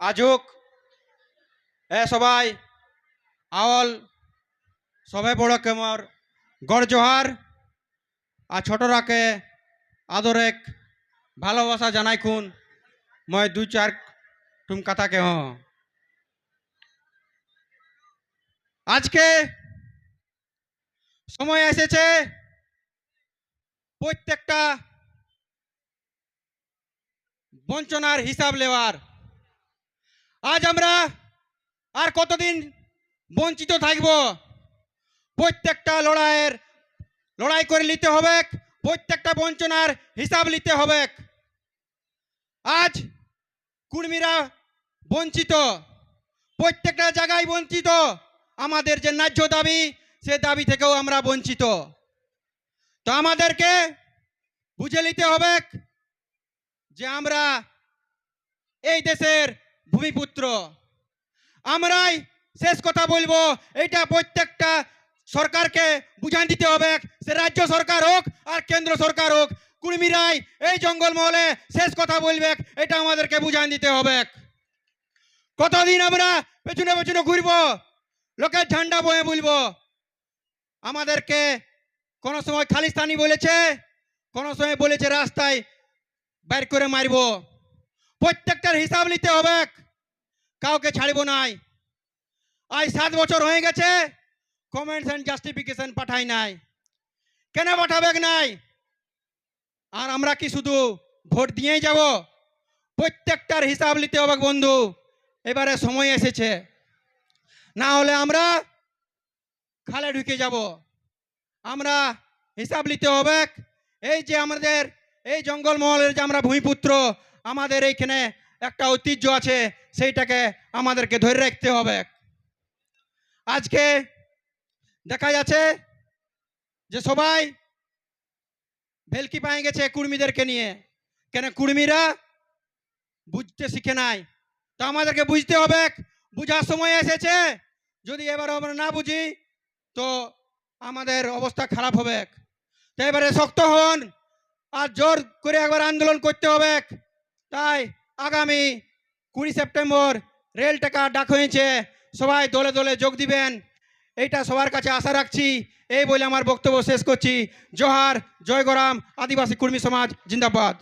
আজুক এ সবাই, আওয়াল, সবে বড় কেমর, গড় জোহার, আর ছোটরাকে আদরেক ভালোবাসা জানাই খুন মই দুই চার টুম কথাকে হ। আজকে সময় এসেছে প্রত্যেকটা বঞ্চনার হিসাব নেওয়ার। আজ আমরা আর কতদিন বঞ্চিত থাকব? প্রত্যেকটা লড়াইয়ের, লড়াই করে নিতে হবে, প্রত্যেকটা বঞ্চনার হিসাব নিতে হবে। আজ কুর্মীরা বঞ্চিত, প্রত্যেকটা জায়গায় বঞ্চিত। আমাদের যে ন্যায্য দাবি, সে দাবি থেকেও আমরা বঞ্চিত। তো আমাদেরকে বুঝে নিতে হবে যে আমরা এই দেশের ভূমিপুত্র, আমরাই শেষ কথা বলব। এটা প্রত্যেকটা সরকারকে বুঝান দিতে হবে। সে রাজ্য সরকার হোক আর কেন্দ্র সরকার হোক, কুর্মীরাই এই জঙ্গলমহলে শেষ কথা বলবে। এটা আমাদেরকে বুঝান দিতে হবে। কতদিন আমরা পেছনে পেছনে ঘুরবো? লোকের ঝান্ডা বয়ে বলব। আমাদেরকে কোনো সময় খালিস্তানি বলেছে, কোনো সময় বলেছে রাস্তায় বাইর করে মারব। প্রত্যেকটার হিসাব নিতে হবে। কাউকে ছাড়ব নাই। আজ সাত বছর হয়ে গেছে, কমেন্টস অ্যান্ড জাস্টিফিকেশন পাঠাই নাই। কেন পাঠাবে নাই? আর আমরা কি শুধু ভোট দিয়েই যাব? প্রত্যেকটার হিসাব নিতে হবে বন্ধু। এবারে সময় এসেছে। না হলে আমরা খালে ঢুকে যাব। আমরা হিসাব নিতে হবে। এই যে আমাদের, এই জঙ্গলমহলের যে আমরা ভূমিপুত্র আমাদের এইখানে একটা ঐতিহ্য আছে, সেইটাকে আমাদেরকে ধরে রাখতে হবে। আজকে দেখা যাচ্ছে যে সবাই ভেলকি পায়ে গেছে কুর্মীদেরকে নিয়ে। কেন কুর্মীরা বুঝতে শিখে নাই। তো আমাদেরকে বুঝতে হবে, বুঝার সময় এসেছে। যদি এবার আমরা না বুঝি, তো আমাদের অবস্থা খারাপ হবে। তো এবারে শক্ত হন, আর জোর করে একবার আন্দোলন করতে হবে। তাই আগামী কুড়ি সেপ্টেম্বর রেল টাকা ডাক হয়েছে। সবাই দলে দলে যোগ দিবেন। এইটা সবার কাছে আশা রাখছি। এই বলে আমার বক্তব্য শেষ করছি। জোহার, জয়গরাম, আদিবাসী কর্মী সমাজ, জিন্দাবাদ।